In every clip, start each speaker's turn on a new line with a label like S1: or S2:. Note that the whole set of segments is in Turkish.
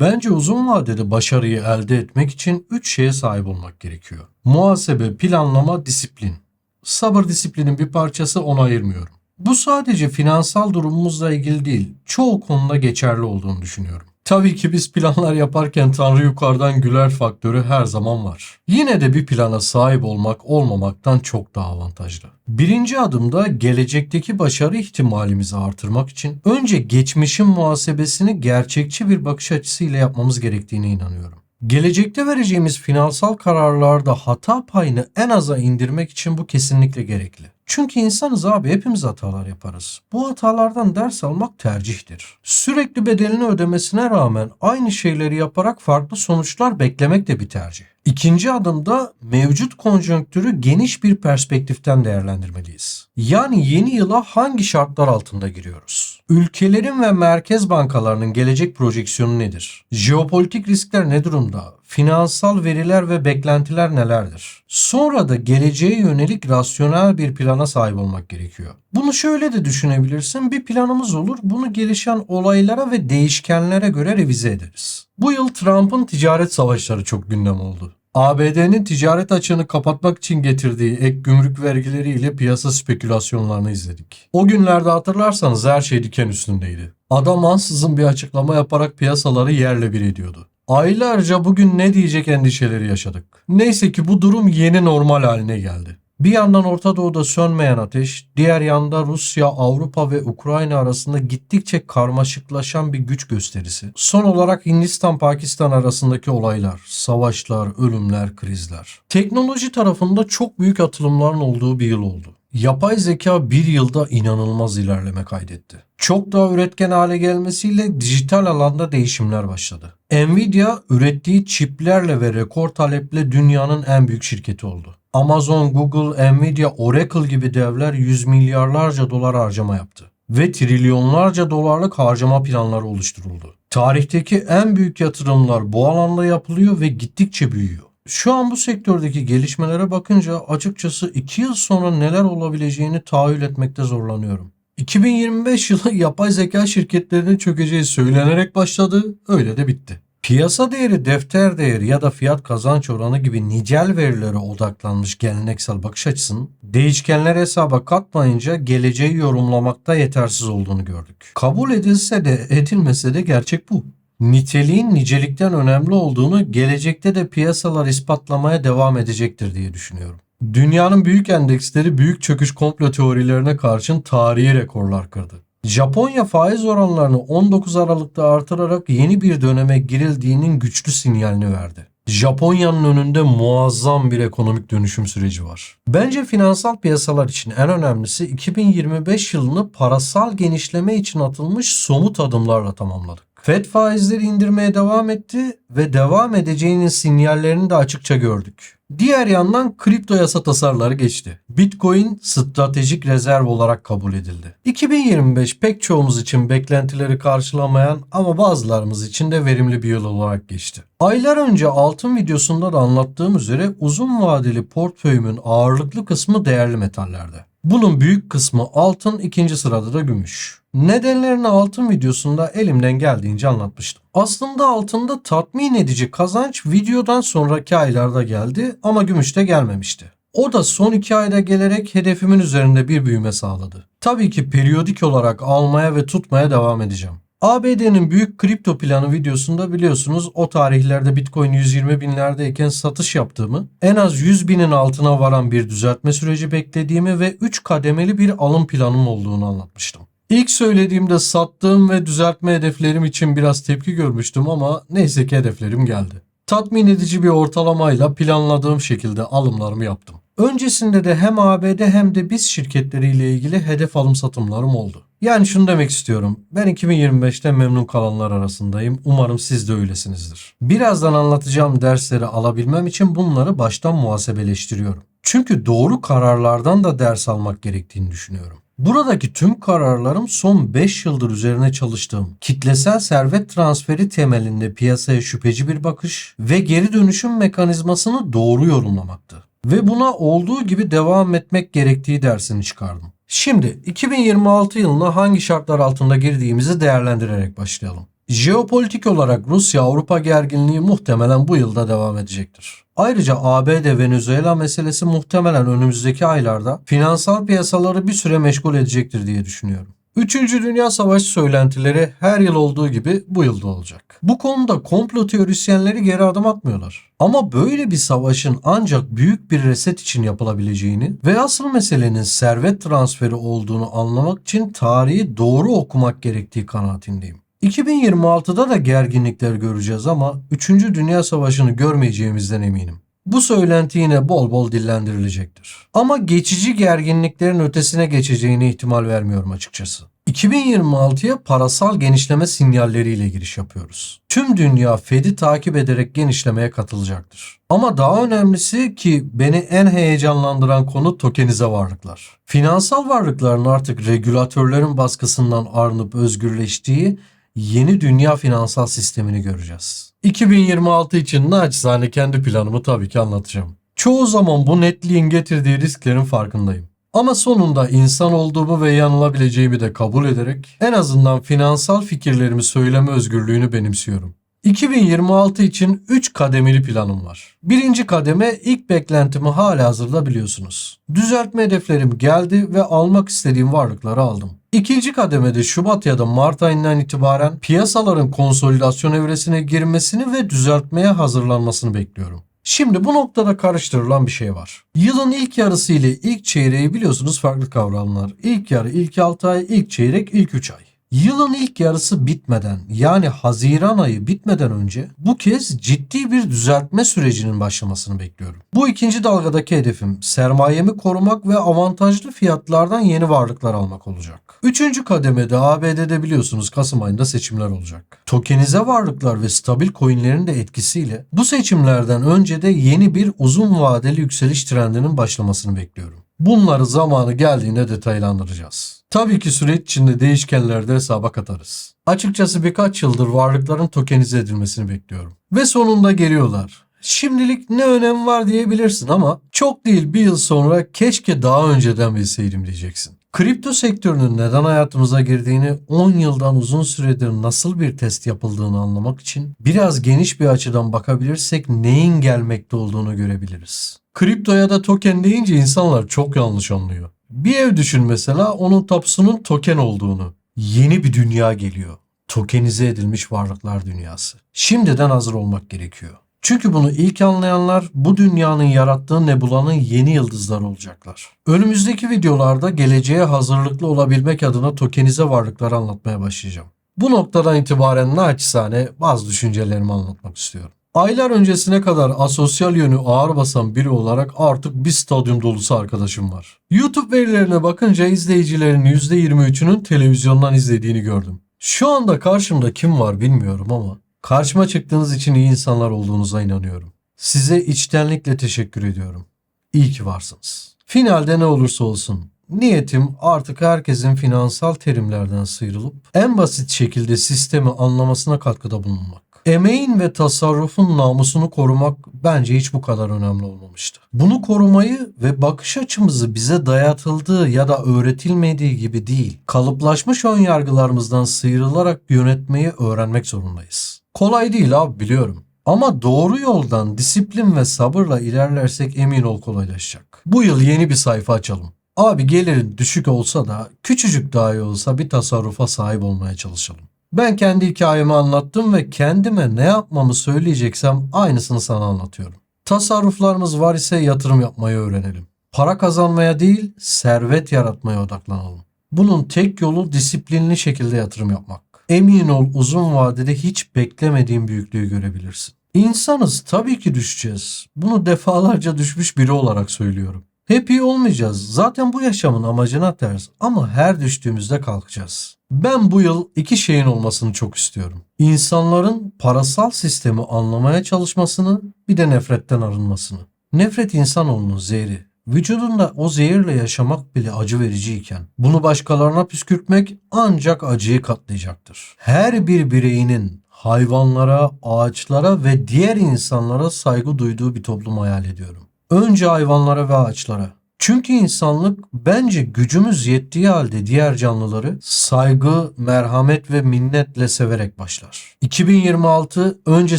S1: Bence uzun vadede başarıyı elde etmek için 3 şeye sahip olmak gerekiyor. Muhasebe, planlama, disiplin. Sabır disiplinin bir parçası onu ayırmıyorum. Bu sadece finansal durumumuzla ilgili değil, çoğu konuda geçerli olduğunu düşünüyorum. Tabii ki biz planlar yaparken Tanrı yukarıdan güler faktörü her zaman var. Yine de bir plana sahip olmak olmamaktan çok daha avantajlı. Birinci adımda gelecekteki başarı ihtimalimizi artırmak için önce geçmişin muhasebesini gerçekçi bir bakış açısıyla yapmamız gerektiğine inanıyorum. Gelecekte vereceğimiz finansal kararlarda hata payını en aza indirmek için bu kesinlikle gerekli. Çünkü insanız abi hepimiz hatalar yaparız. Bu hatalardan ders almak tercihtir. Sürekli bedelini ödemesine rağmen aynı şeyleri yaparak farklı sonuçlar beklemek de bir tercih. İkinci adımda mevcut konjonktürü geniş bir perspektiften değerlendirmeliyiz. Yani yeni yıla hangi şartlar altında giriyoruz? Ülkelerin ve merkez bankalarının gelecek projeksiyonu nedir? Jeopolitik riskler ne durumda? Finansal veriler ve beklentiler nelerdir? Sonra da geleceğe yönelik rasyonel bir plana sahip olmak gerekiyor. Bunu şöyle de düşünebilirsin. Bir planımız olur. Bunu gelişen olaylara ve değişkenlere göre revize ederiz. Bu yıl Trump'ın ticaret savaşları çok gündem oldu. ABD'nin ticaret açığını kapatmak için getirdiği ek gümrük vergileriyle piyasa spekülasyonlarını izledik. O günlerde hatırlarsanız her şey diken üstündeydi. Adam ansızın bir açıklama yaparak piyasaları yerle bir ediyordu. Aylarca bugün ne diyecek endişeleri yaşadık. Neyse ki bu durum yeni normal haline geldi. Bir yandan Orta Doğu'da sönmeyen ateş, diğer yanda Rusya, Avrupa ve Ukrayna arasında gittikçe karmaşıklaşan bir güç gösterisi. Son olarak Hindistan-Pakistan arasındaki olaylar, savaşlar, ölümler, krizler. Teknoloji tarafında çok büyük atılımların olduğu bir yıl oldu. Yapay zeka bir yılda inanılmaz ilerleme kaydetti. Çok daha üretken hale gelmesiyle dijital alanda değişimler başladı. Nvidia ürettiği çiplerle ve rekor taleple dünyanın en büyük şirketi oldu. Amazon, Google, Nvidia, Oracle gibi devler yüz milyarlarca dolar harcama yaptı ve trilyonlarca dolarlık harcama planları oluşturuldu. Tarihteki en büyük yatırımlar bu alanda yapılıyor ve gittikçe büyüyor. Şu an bu sektördeki gelişmelere bakınca açıkçası 2 yıl sonra neler olabileceğini tahayyül etmekte zorlanıyorum. 2025 yılı yapay zeka şirketlerinin çökeceği söylenerek başladı, öyle de bitti. Piyasa değeri, defter değeri ya da fiyat kazanç oranı gibi nicel verilere odaklanmış geleneksel bakış açısının değişkenler hesaba katmayınca geleceği yorumlamakta yetersiz olduğunu gördük. Kabul edilse de edilmese de gerçek bu. Niteliğin nicelikten önemli olduğunu gelecekte de piyasalar ispatlamaya devam edecektir diye düşünüyorum. Dünyanın büyük endeksleri büyük çöküş komplo teorilerine karşın tarihi rekorlar kırdı. Japonya faiz oranlarını 19 Aralık'ta artırarak yeni bir döneme girildiğinin güçlü sinyalini verdi. Japonya'nın önünde muazzam bir ekonomik dönüşüm süreci var. Bence finansal piyasalar için en önemlisi 2025 yılını parasal genişleme için atılmış somut adımlarla tamamladık. Fed faizleri indirmeye devam etti ve devam edeceğinin sinyallerini de açıkça gördük. Diğer yandan kripto yasa tasarıları geçti. Bitcoin stratejik rezerv olarak kabul edildi. 2025 pek çoğumuz için beklentileri karşılamayan ama bazılarımız için de verimli bir yıl olarak geçti. Aylar önce altın videosunda da anlattığım üzere uzun vadeli portföyümün ağırlıklı kısmı değerli metallerde. Bunun büyük kısmı altın, ikinci sırada da gümüş. Nedenlerini altın videosunda elimden geldiğince anlatmıştım. Aslında altında tatmin edici kazanç videodan sonraki aylarda geldi ama gümüşte gelmemişti. O da son iki ayda gelerek hedefimin üzerinde bir büyüme sağladı. Tabii ki periyodik olarak almaya ve tutmaya devam edeceğim. ABD'nin büyük kripto planı videosunda biliyorsunuz o tarihlerde Bitcoin 120 binlerdeyken satış yaptığımı, en az 100 binin altına varan bir düzeltme süreci beklediğimi ve 3 kademeli bir alım planım olduğunu anlatmıştım. İlk söylediğimde sattığım ve düzeltme hedeflerim için biraz tepki görmüştüm ama neyse ki hedeflerim geldi. Tatmin edici bir ortalamayla planladığım şekilde alımlarımı yaptım. Öncesinde de hem ABD hem de biz şirketleriyle ilgili hedef alım satımlarım oldu. Yani şunu demek istiyorum. Ben 2025'te memnun kalanlar arasındayım. Umarım siz de öylesinizdir. Birazdan anlatacağım dersleri alabilmem için bunları baştan muhasebeleştiriyorum. Çünkü doğru kararlardan da ders almak gerektiğini düşünüyorum. Buradaki tüm kararlarım son 5 yıldır üzerine çalıştığım kitlesel servet transferi temelinde piyasaya şüpheci bir bakış ve geri dönüşüm mekanizmasını doğru yorumlamaktı. Ve buna olduğu gibi devam etmek gerektiği dersini çıkardım. Şimdi 2026 yılına hangi şartlar altında girdiğimizi değerlendirerek başlayalım. Jeopolitik olarak Rusya-Avrupa gerginliği muhtemelen bu yılda devam edecektir. Ayrıca ABD-Venezuela meselesi muhtemelen önümüzdeki aylarda finansal piyasaları bir süre meşgul edecektir diye düşünüyorum. Üçüncü Dünya Savaşı söylentileri her yıl olduğu gibi bu yılda olacak. Bu konuda komplo teorisyenleri geri adım atmıyorlar. Ama böyle bir savaşın ancak büyük bir reset için yapılabileceğini ve asıl meselenin servet transferi olduğunu anlamak için tarihi doğru okumak gerektiği kanaatindeyim. 2026'da da gerginlikler göreceğiz ama 3. Dünya Savaşı'nı görmeyeceğimizden eminim. Bu söylenti yine bol bol dillendirilecektir. Ama geçici gerginliklerin ötesine geçeceğine ihtimal vermiyorum açıkçası. 2026'ya parasal genişleme sinyalleriyle giriş yapıyoruz. Tüm dünya Fed'i takip ederek genişlemeye katılacaktır. Ama daha önemlisi ki beni en heyecanlandıran konu tokenize varlıklar. Finansal varlıkların artık regülatörlerin baskısından arınıp özgürleştiği yeni dünya finansal sistemini göreceğiz. 2026 için naçizane kendi planımı tabii ki anlatacağım. Çoğu zaman bu netliğin getirdiği risklerin farkındayım. Ama sonunda insan olduğumu ve yanılabileceğimi de kabul ederek en azından finansal fikirlerimi söyleme özgürlüğünü benimsiyorum. 2026 için 3 kademeli planım var. Birinci kademe ilk beklentimi hala hazırda biliyorsunuz. Düzeltme hedeflerim geldi ve almak istediğim varlıkları aldım. İkinci kademede Şubat ya da Mart ayından itibaren piyasaların konsolidasyon evresine girmesini ve düzeltmeye hazırlanmasını bekliyorum. Şimdi bu noktada karıştırılan bir şey var. Yılın ilk yarısı ile ilk çeyreği biliyorsunuz farklı kavramlar. İlk yarı, ilk 6 ay, ilk çeyrek, ilk 3 ay. Yılın ilk yarısı bitmeden yani Haziran ayı bitmeden önce bu kez ciddi bir düzeltme sürecinin başlamasını bekliyorum. Bu ikinci dalgadaki hedefim sermayemi korumak ve avantajlı fiyatlardan yeni varlıklar almak olacak. Üçüncü kademede ABD'de biliyorsunuz Kasım ayında seçimler olacak. Tokenize varlıklar ve stabil coinlerin de etkisiyle bu seçimlerden önce de yeni bir uzun vadeli yükseliş trendinin başlamasını bekliyorum. Bunları zamanı geldiğinde detaylandıracağız. Tabii ki süreç içinde değişkenleri de hesaba katarız. Açıkçası birkaç yıldır varlıkların tokenize edilmesini bekliyorum. Ve sonunda geliyorlar. Şimdilik ne önemi var diyebilirsin ama çok değil bir yıl sonra keşke daha önceden bilseydim diyeceksin. Kripto sektörünün neden hayatımıza girdiğini 10 yıldan uzun süredir nasıl bir test yapıldığını anlamak için biraz geniş bir açıdan bakabilirsek neyin gelmekte olduğunu görebiliriz. Kripto ya da token deyince insanlar çok yanlış anlıyor. Bir ev düşün mesela onun tapusunun token olduğunu. Yeni bir dünya geliyor. Tokenize edilmiş varlıklar dünyası. Şimdiden hazır olmak gerekiyor. Çünkü bunu ilk anlayanlar bu dünyanın yarattığı nebulanın yeni yıldızları olacaklar. Önümüzdeki videolarda geleceğe hazırlıklı olabilmek adına tokenize varlıkları anlatmaya başlayacağım. Bu noktadan itibaren naçizane bazı düşüncelerimi anlatmak istiyorum. Aylar öncesine kadar asosyal yönü ağır basan biri olarak artık bir stadyum dolusu arkadaşım var. YouTube verilerine bakınca izleyicilerin %23'ünün televizyondan izlediğini gördüm. Şu anda karşımda kim var bilmiyorum ama karşıma çıktığınız için iyi insanlar olduğunuza inanıyorum. Size içtenlikle teşekkür ediyorum. İyi ki varsınız. Finalde ne olursa olsun Niyetim artık herkesin finansal terimlerden sıyrılıp en basit şekilde sistemi anlamasına katkıda bulunmak. Emeğin ve tasarrufun namusunu korumak bence hiç bu kadar önemli olmamıştı. Bunu korumayı ve bakış açımızı bize dayatıldığı ya da öğretilmediği gibi değil, kalıplaşmış ön yargılarımızdan sıyrılarak yönetmeyi öğrenmek zorundayız. Kolay değil abi biliyorum. Ama doğru yoldan disiplin ve sabırla ilerlersek emin ol kolaylaşacak. Bu yıl yeni bir sayfa açalım. Abi gelirin düşük olsa da küçücük dahi olsa bir tasarrufa sahip olmaya çalışalım. Ben kendi hikayemi anlattım ve kendime ne yapmamı söyleyeceksem aynısını sana anlatıyorum. Tasarruflarımız var ise yatırım yapmayı öğrenelim. Para kazanmaya değil, servet yaratmaya odaklanalım. Bunun tek yolu disiplinli şekilde yatırım yapmak. Emin ol uzun vadede hiç beklemediğin büyüklüğü görebilirsin. İnsanız tabii ki düşeceğiz. Bunu defalarca düşmüş biri olarak söylüyorum. Hep iyi olmayacağız. Zaten bu yaşamın amacına ters ama her düştüğümüzde kalkacağız. Ben bu yıl iki şeyin olmasını çok istiyorum. İnsanların parasal sistemi anlamaya çalışmasını bir de nefretten arınmasını. Nefret insanoğlunun zehri. Vücudunda o zehirle yaşamak bile acı vericiyken bunu başkalarına püskürtmek ancak acıyı katlayacaktır. Her bir bireyinin hayvanlara, ağaçlara ve diğer insanlara saygı duyduğu bir toplum hayal ediyorum. Önce hayvanlara ve ağaçlara, Çünkü insanlık bence gücümüz yettiği halde diğer canlıları saygı, merhamet ve minnetle severek başlar. 2026 önce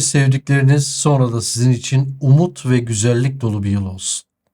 S1: sevdikleriniz sonra da sizin için umut ve güzellik dolu bir yıl olsun.